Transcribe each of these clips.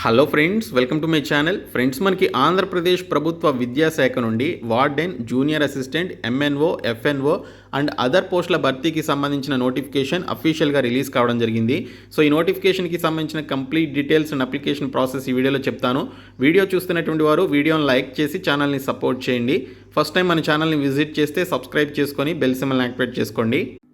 Hello friends welcome to my channel friends మనకి ఆంధ్రప్రదేశ్ ప్రభుత్వ విద్యాశాఖ నుండి warden junior assistant MNO FNO and other పోస్టుల భర్తీకి సంబంధించిన నోటిఫికేషన్ అఫీషియల్గా రిలీజ్ కావడం జరిగింది. సో ఈ నోటిఫికేషన్కి సంబంధించిన complete details and application process ఈ వీడియోలో చెప్తాను. వీడియో చూస్తున్నటువంటి వారు వీడియోని లైక్ చేసి ఛానల్ని సపోర్ట్ చేయండి. ఫస్ట్ టైం మన ఛానల్ని విజిట్ చేస్తే సబ్స్క్రైబ్ చేసుకొని బెల్ సిమ్మల్ని యాక్టివేట్ చేసుకోండి.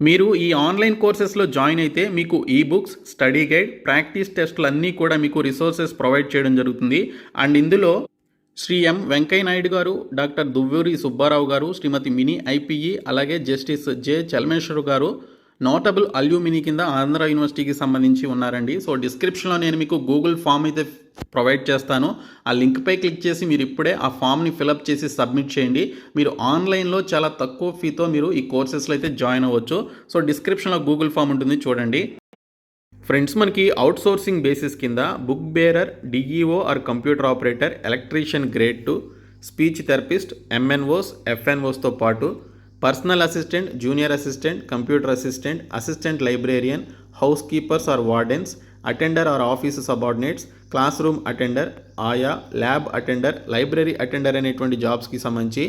మీరు ఈ ఆన్లైన్ కోర్సెస్లో జాయిన్ అయితే మీకు ఈ బుక్స్ స్టడీ గైడ్ ప్రాక్టీస్ టెస్ట్లు అన్నీ కూడా మీకు రిసోర్సెస్ ప్రొవైడ్ చేయడం జరుగుతుంది. అండ్ ఇందులో శ్రీ ఎం వెంకయ్య నాయుడు గారు డాక్టర్ దువ్వూరి సుబ్బారావు గారు శ్రీమతి మినీ ఐపీఈ అలాగే justice J Chelameswar garu notable alumni కింద ఆంధ్ర యూనివర్సిటీకి సంబంధించి ఉన్నారండి. సో డిస్క్రిప్షన్లో నేను మీకు గూగుల్ ఫామ్ అయితే ప్రొవైడ్ చేస్తాను. ఆ లింక్పై క్లిక్ చేసి మీరు ఇప్పుడే ఆ ఫామ్ని ఫిలప్ చేసి సబ్మిట్ చేయండి. మీరు ఆన్లైన్లో చాలా తక్కువ ఫీతో మీరు ఈ కోర్సెస్లో అయితే జాయిన్ అవ్వచ్చు. సో డిస్క్రిప్షన్లో గూగుల్ ఫామ్ ఉంటుంది చూడండి. ఫ్రెండ్స్ మనకి అవుట్ సోర్సింగ్ బేసిస్ కింద book bearer DEO or computer operator electrician grade two speech therapist MNOs ఎఫ్ఎన్ఓస్తో పాటు personal assistant junior assistant computer assistant assistant librarian housekeepers or wardens attender or office subordinates classroom attender ఆయా lab attender library attender అనేటువంటి జాబ్స్కి సంబంధించి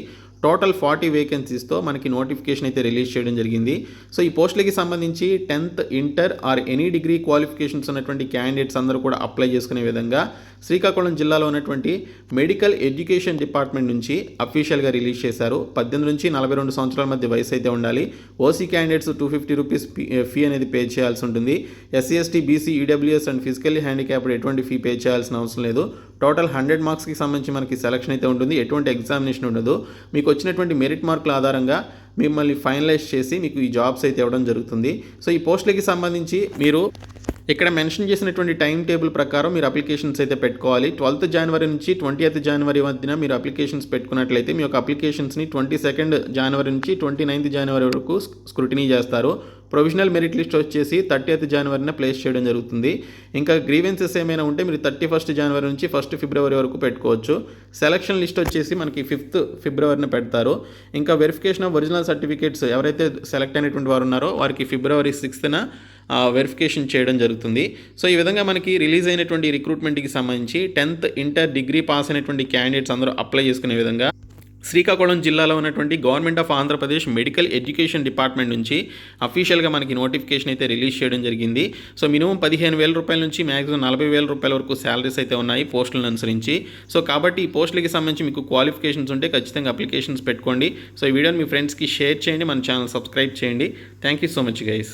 total forty వేకెన్సీస్తో మనకి notification అయితే release చేయడం జరిగింది. So ఈ పోస్టులకి సంబంధించి tenth inter or any degree qualifications ఉన్నటువంటి క్యాండిడేట్స్ అందరూ కూడా అప్లై చేసుకునే విధంగా శ్రీకాకుళం జిల్లాలో ఉన్నటువంటి మెడికల్ ఎడ్యుకేషన్ డిపార్ట్మెంట్ నుంచి అఫీషియల్గా రిలీజ్ చేశారు. పద్దెనిమిది నుంచి నలభై రెండు సంవత్సరాల మధ్య వయసు అయితే ఉండాలి. OC candidates two fifty rupees fee అనేది పే చేయాల్సి ఉంటుంది. SC ST BC EWS and physically handicapped ఎటువంటి ఫీ పే చేయాల్సిన అవసరం లేదు. టోటల్ హండ్రెడ్ మార్క్స్కి సంబంధించి మనకి సెలక్షన్ అయితే ఉంటుంది. ఎటువంటి ఎగ్జామినేషన్ ఉండదు. మీకు వచ్చినటువంటి మెరిట్ మార్కుల ఆధారంగా మిమ్మల్ని ఫైనలైజ్ చేసి మీకు ఈ జాబ్స్ అయితే ఇవ్వడం జరుగుతుంది. సో ఈ పోస్టులకి సంబంధించి మీరు ఇక్కడ మెన్షన్ చేసినటువంటి టైం టేబుల్ ప్రకారం మీరు అప్లికేషన్స్ అయితే పెట్టుకోవాలి. ట్వెల్త్ జనవరి నుంచి ట్వంటీ ఎయిత్ జనవరి మధ్యన మీరు అప్లికేషన్స్ పెట్టుకున్నట్లయితే మీ యొక్క అప్లికేషన్స్ని ట్వంటీ సెకండ్ జనవరి నుంచి ట్వంటీ నైన్త్ జనవరి వరకు స్క్రూటినీ చేస్తారు. ప్రొవిజనల్ మెరిట్ లిస్ట్ వచ్చేసి థర్టీ ఎయిత్ జనవరిన ప్లేస్ చేయడం జరుగుతుంది. ఇంకా గ్రీవెన్సెస్ ఏమైనా ఉంటే మీరు థర్టీ ఫస్ట్ జనవరి నుంచి ఫస్ట్ ఫిబ్రవరి వరకు పెట్టుకోవచ్చు. సెలక్షన్ లిస్ట్ వచ్చేసి మనకి ఫిఫ్త్ ఫిబ్రవరిన పెడతారు. ఇంకా వెరిఫికేషన్ ఆఫ్ ఒరిజినల్ సర్టిఫికేట్స్ ఎవరైతే సెలెక్ట్ అయినటువంటి వారు ఉన్నారో వారికి ఫిబ్రవరి సిక్స్త్న వెరిఫికేషన్ చేయడం జరుగుతుంది. సో ఈ విధంగా మనకి రిలీజ్ అయినటువంటి రిక్రూట్మెంట్కి సంబంధించి టెన్త్ ఇంటర్ డిగ్రీ పాస్ అయినటువంటి క్యాండిడేట్స్ అందరూ అప్లై చేసుకునే విధంగా శ్రీకాకుళం జిల్లాలో ఉన్నటువంటి government of Andhra Pradesh medical education department నుంచి అఫీషియల్గా మనకి నోటిఫికేషన్ అయితే రిలీజ్ చేయడం జరిగింది. సో మినిమం పదిహేను వేల రూపాయల నుంచి మ్యాక్సిమం నలభై వేల రూపాయల వరకు శాలరీస్ అయితే ఉన్నాయి పోస్టులను అనుసరించి. సో కాబట్టి ఈ పోస్టులకి సంబంధించి మీకు క్వాలిఫికేషన్స్ ఉంటే ఖచ్చితంగా అప్లికేషన్స్ పెట్టుకోండి. సో ఈ వీడియోని మీ ఫ్రెండ్స్కి షేర్ చేయండి మన ఛానల్ సబ్స్క్రైబ్ చేయండి. Thank you so much guys